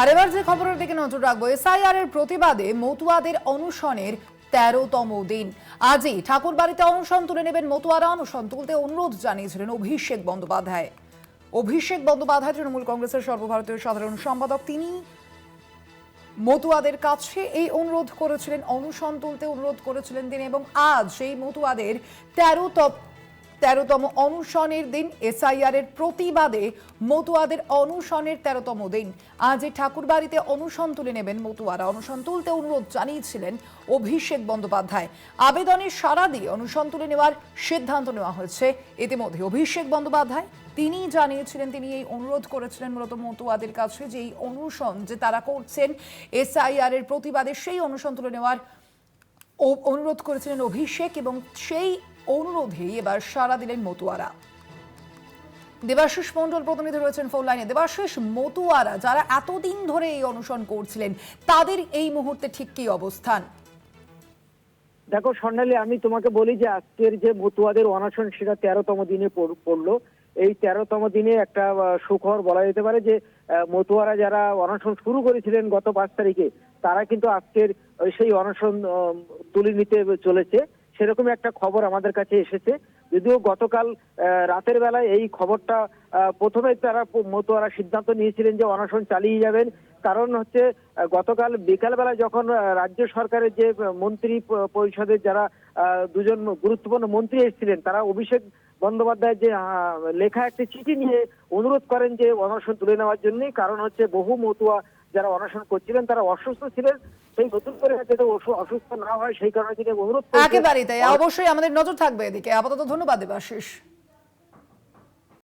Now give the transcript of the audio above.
আর এবার যে খবরের দিকে নজর রাখব এসআইআর এর প্রতিবাদে মতুয়াদের অনশনের তেরোতম দিন। আজই ঠাকুর বাড়িতে তুলে নেবেন মতুয়ারা। অনশন তুলতে অনুরোধ জানিয়েছিলেন অভিষেক বন্দ্যোপাধ্যায়। অভিষেক বন্দ্যোপাধ্যায়, তৃণমূল কংগ্রেসের সর্বভারতীয় সাধারণ সম্পাদক। তিনি মতুয়াদের কাছে এই অনুরোধ করেছিলেন অনুসন তুলতে অনুরোধ করেছিলেন তিনি এবং আজ সেই মতুয়াদের তেরোতম তেরোতম অনুসনের দিন এসআইআর এর প্রতিবাদে মতুয়াদের অনুসনের তেরোতম দিন। আজ ঠাকুরবাড়িতে অনুসন তুলে নেবেন মতুয়ারা। অনুসন তুলতে অনুরোধ জানিয়েছিলেন অভিষেক বন্দ্যোপাধ্যায়। আবেদনের সাড়া দিয়ে অনুসন তুলে নেওয়ার সিদ্ধান্ত নেওয়া হয়েছে। ইতিমধ্যে অভিষেক বন্দ্যোপাধ্যায় তিনি জানিয়েছিলেন, তিনি এই অনুরোধ করেছিলেন মূলত মতুয়াদের কাছে যে এই অনুশন যে তারা করছেন এসআইআর এর প্রতিবাদে সেই অনুশন তুলে নেওয়ার অনুরোধ করেছিলেন অভিষেক এবং সেই অনুরোধেই এবার সাড়া দিলেন মতুয়ারা। দেবাশিস মন্ডল প্রতিনিধি রয়েছেন ফোন লাইনে দেবাশিস মতুয়ারা যারা এতদিন ধরে এই অনুসরণ করছিলেন তাদের এই মুহূর্তে ঠিক কি অবস্থান? দেখো স্বর্ণালী আমি তোমাকে বলি যে আজকের যে মতুয়াদের অনশন সেটা তেরোতম দিনে পড়- পড়ল। এই তেরোতম দিনে একটা আহ, সুখবর বলা যেতে পারে যে মতুয়ারা যারা অনশন শুরু করেছিলেন গত পাঁচ তারিখে তারা কিন্তু আজকের সেই অনশন তুলে নিতে চলেছে। সেরকম একটা খবর আমাদের কাছে এসেছে। যদিও গতকাল রাতের বেলায় এই খবরটা প্রথমে তারা মতুয়ারা সিদ্ধান্ত নিয়েছিলেন যে অনশন চালিয়ে যাবেন। কারণ হচ্ছে গতকাল বিকালবেলা যখন রাজ্য সরকারের যে মন্ত্রী পরিষদের যারা দুজন গুরুত্বপূর্ণ মন্ত্রী এসেছিলেন, তারা অভিষেক বন্দ্যোপাধ্যায় যে লেখা একটি চিঠি নিয়ে অনুরোধ করেন যে অনশন তুলে নেওয়ার জন্যই। কারণ হচ্ছে, বহু মতুয়া যারা অনশন করছিলেন, তারা অসুস্থ ছিলেন, সেই নতুন করে যাতে অসু- অসুস্থ না হয়, সেই কারণে তিনি অনুরোধ। একেবারেই তাই। অবশ্যই আমাদের নজর থাকবে এদিকে। আপাতত ধন্যবাদ দেবাশিস